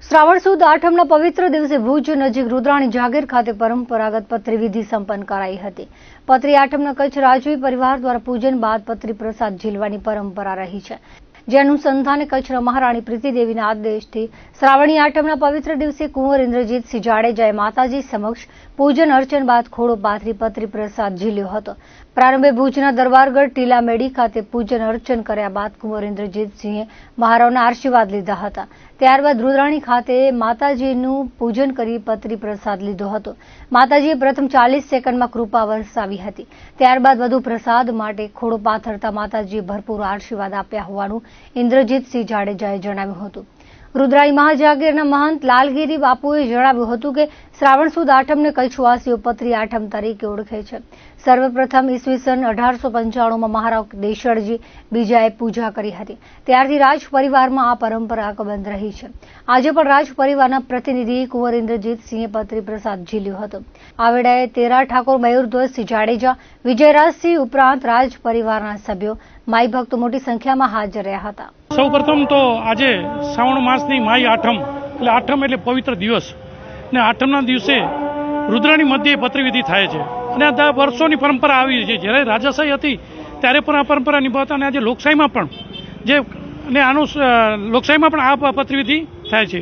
શ્રાવણ સુદ આઠમના પવિત્ર દિવસે ભુજ નજીક રુદ્રાણી જાગીર ખાતે પરંપરાગત પત્રી વિધિ સંપન્ન કરાઈ હતી. પત્રી આઠમના કચ્છ રાજવી પરિવાર દ્વારા પૂજન બાદ પત્રી પ્રસાદ ઝીલવાની પરંપરા રહી છે. જે અનુસંધાને કચ્છના મહારાણી પ્રીતિદેવીના આદેશથી શ્રાવણી આઠમના પવિત્ર દિવસે કુંવર ઇન્દ્રજીતસિંહ જાડેજાએ માતાજી સમક્ષ પૂજન અર્ચન બાદ ખોડો પાથરી પત્રી પ્રસાદ ઝીલ્યો હતો. પ્રારંભે ભુજના દરબારગઢ ટીલા મેડી ખાતે પૂજન અર્ચન કર્યા બાદ કુંવર ઇન્દ્રજીતસિંહે મહારાવના આશીર્વાદ લીધા હતા. ત્યારબાદ રુદ્રાણી ખાતે માતાજીનું પૂજન કરી પત્રી પ્રસાદ લીધો હતો. માતાજીએ પ્રથમ ચાલીસ સેકન્ડમાં કૃપા વરસાવી હતી. ત્યારબાદ વધુ પ્રસાદ માટે ખોડો પાથરતા માતાજીએ ભરપૂર આશીર્વાદ આપ્યા હોવાનું ઇન્દ્રજીતસિંહ જાડેજાએ જણાવ્યું હતું. રુદ્રાણી મહાજાગીરના મહંત લાલગીરી બાપુએ જણાવ્યું હતું કે શ્રાવણ સુદ આઠમને કચ્છવાસીઓ પત્રી આઠમ તરીકે ઓળખે છે. સર્વપ્રથમ ઈસવીસન અઢારસો પંચાણુંમાં મહારાવ દેશળજી બીજાએ પૂજા કરી હતી. ત્યારથી રાજ પરિવારમાં આ પરંપરા અકબંધ રહી છે. આજે પણ રાજ પરિવારના પ્રતિનિધિ કુંવર ઇન્દ્રજીતસિંહે પત્રી પ્રસાદ ઝીલ્યો હતો. આ વેળાએ તેરા ઠાકોર મયુરધ્વજસિંહ જાડેજા, વિજયરાજસિંહ ઉપરાંત રાજ પરિવારના સભ્યો, માઈ ભક્તો મોટી સંખ્યામાં હાજર રહ્યા હતા. સૌ પ્રથમ તો આજે શ્રાવણ માસની માય આઠમ, એટલે આઠમ એટલે પવિત્ર દિવસ. ને આઠમના દિવસે રુદ્રની મધ્યે પત્રવિધિ થાય છે. અને આ વર્ષોની પરંપરા આવી છે. જ્યારે રાજાશાહી હતી, ત્યારે પણ આ પરંપરા નિભાવતા અને આજે લોકશાહીમાં પણ જે અને આનું લોકશાહીમાં પણ આ પત્રવિધિ થાય છે.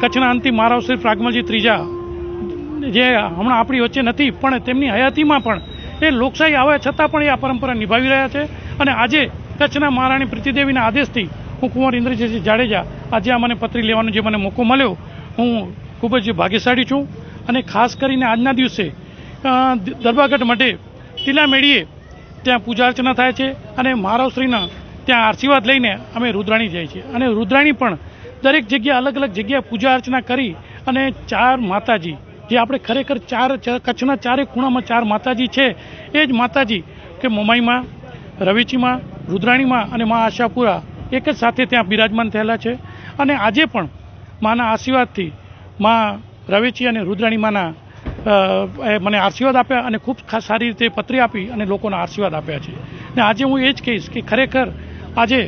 કચ્છના અંતિમ મહારાવ શ્રી પ્રાગમલજી ત્રીજા, જે હમણાં આપણી વચ્ચે નથી, પણ તેમની હયાતીમાં પણ એ લોકશાહી આવે છતાં પણ એ આ પરંપરા નિભાવી રહ્યા છે. અને આજે કચ્છના મહારાણી પ્રીતિદેવીના આદેશથી હું કુંવર ઇન્દ્રજીતસિંહ જાડેજા આજે આ મને પત્રી લેવાનો જે મને મોકો મળ્યો, હું ખૂબ જ ભાગ્યશાળી છું અને ખાસ કરીને આજના દિવસે દરબારગઢ મઢે તિલા મેળીએ ત્યાં પૂજા અર્ચના થાય છે અને મહારાવશ્રીના ત્યાં આશીર્વાદ લઈને અમે રુદ્રાણી જઈએ છીએ. અને રુદ્રાણી પણ દરેક જગ્યાએ અલગ અલગ જગ્યાએ પૂજા અર્ચના કરી અને ચાર માતાજી, જે આપણે ખરેખર ચાર કચ્છના ચારે ખૂણામાં ચાર માતાજી છે, એ જ માતાજી કે મોમાઈમાં, રવેચીમાં રુદ્રાણીમાં અને મા આશાપુરા એક જ સાથે ત્યાં બિરાજમાન થયેલા છે. અને આજે પણ માના આશીર્વાદથી મા રવેચી અને રુદ્રાણી માના મને આશીર્વાદ આપ્યા અને ખૂબ ખાસ સારી રીતે પત્રી આપી અને લોકોના આશીર્વાદ આપ્યા છે. ને આજે હું એ જ કહીશ કે ખરેખર આજે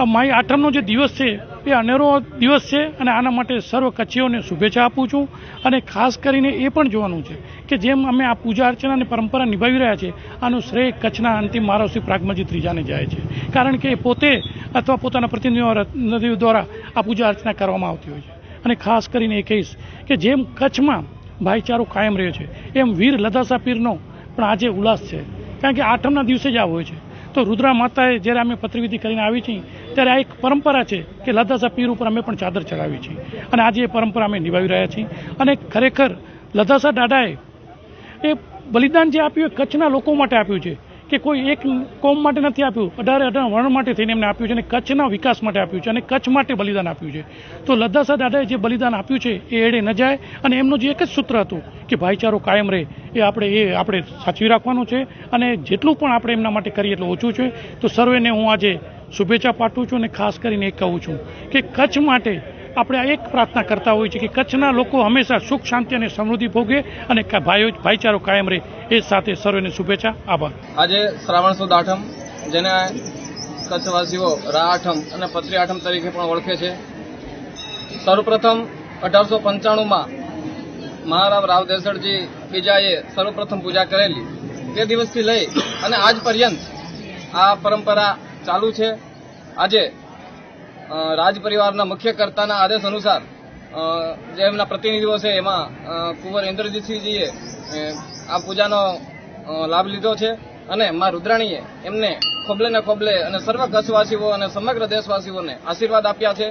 આ માઈ આઠમનો જે દિવસ છે એ અનેરો દિવસ છે અને આના માટે સર્વ કચ્છીઓને શુભેચ્છા આપું છું. અને ખાસ કરીને એ પણ જોવાનું છે કે જેમ અમે આ પૂજા અર્ચના અને પરંપરા નિભાવી રહ્યા છે, આનું શ્રેય કચ્છના અંતિમ મહારાવ શ્રી પ્રાગમજી ત્રીજાને જાય છે. કારણ કે પોતે અથવા પોતાના પ્રતિનિધિઓ દ્વારા આ પૂજા અર્ચના કરવામાં આવતી હોય છે. અને ખાસ કરીને એ કહીશ કે જેમ કચ્છમાં ભાઈચારો કાયમ રહ્યો છે, એમ વીર લદાસા પીરનો પણ આજે ઉલ્લાસ છે. કારણ કે આઠમના દિવસે જ આ હોય છે. તો રુદ્રા માતાએ જ્યારે અમે પત્રવિધિ કરીને આવી છીએ, ત્યારે આ એક પરંપરા છે કે લદાસા પીર ઉપર અમે પણ ચાદર ચડાવી છીએ. અને આજે એ પરંપરા અમે નિભાવી રહ્યા છીએ. અને ખરેખર લદાસા દાદાએ એ બલિદાન જે આપ્યું એ કચ્છના લોકો માટે આપ્યું છે. કે કોઈ એક કોમ માટે નથી આપ્યું. અઢારે અઢાર વર્ણ માટે થઈને એમને આપ્યું છે અને કચ્છના વિકાસ માટે આપ્યું છે અને કચ્છ માટે બલિદાન આપ્યું છે. તો લદ્દાસા દાદાએ જે બલિદાન આપ્યું છે એ એડે ન જાય અને એમનું જે એક જ સૂત્ર હતું કે ભાઈચારો કાયમ રહે એ આપણે એ આપણે સાચવી રાખવાનું છે અને જેટલું પણ આપણે એમના માટે કરીએ એટલું ઓછું છે. તો સર્વેને હું આજે શુભેચ્છા પાઠવું છું અને ખાસ કરીને એ કહું છું કે કચ્છ માટે આપણે આ એક પ્રાર્થના કરતા હોઈએ છીએ કે કચ્છના લોકો હંમેશા સુખ, શાંતિ અને સમૃદ્ધિ ભોગે અને ભાઈઓ, ભાઈચારો કાયમ રહે. એ સાથે સર્વેને શુભેચ્છા, આભાર. આજે શ્રાવણ સુદ આઠમ, જેને કચ્છવાસીઓ રા આઠમ અને પત્રી આઠમ તરીકે પણ ઓળખે છે. સર્વપ્રથમ અઢારસો પંચાણુંમાં મહારામ રાવ દેસડજી બીજાએ સર્વપ્રથમ પૂજા કરેલી. તે દિવસથી લઈ અને આજ પર્યંત આ પરંપરા ચાલુ છે. આજે રાજ પરિવારના મુખ્ય કર્તાના આદેશ અનુસાર જે એમના પ્રતિનિધિઓ છે, એમાં કુંવર ઇન્દ્રજીતસિંહજીએ આ પૂજાનો લાભ લીધો છે અને મા રુદ્રાણીએ એમને ખોબલે ને ખોબલે અને સર્વ કચ્છવાસીઓ અને સમગ્ર દેશવાસીઓને આશીર્વાદ આપ્યા છે.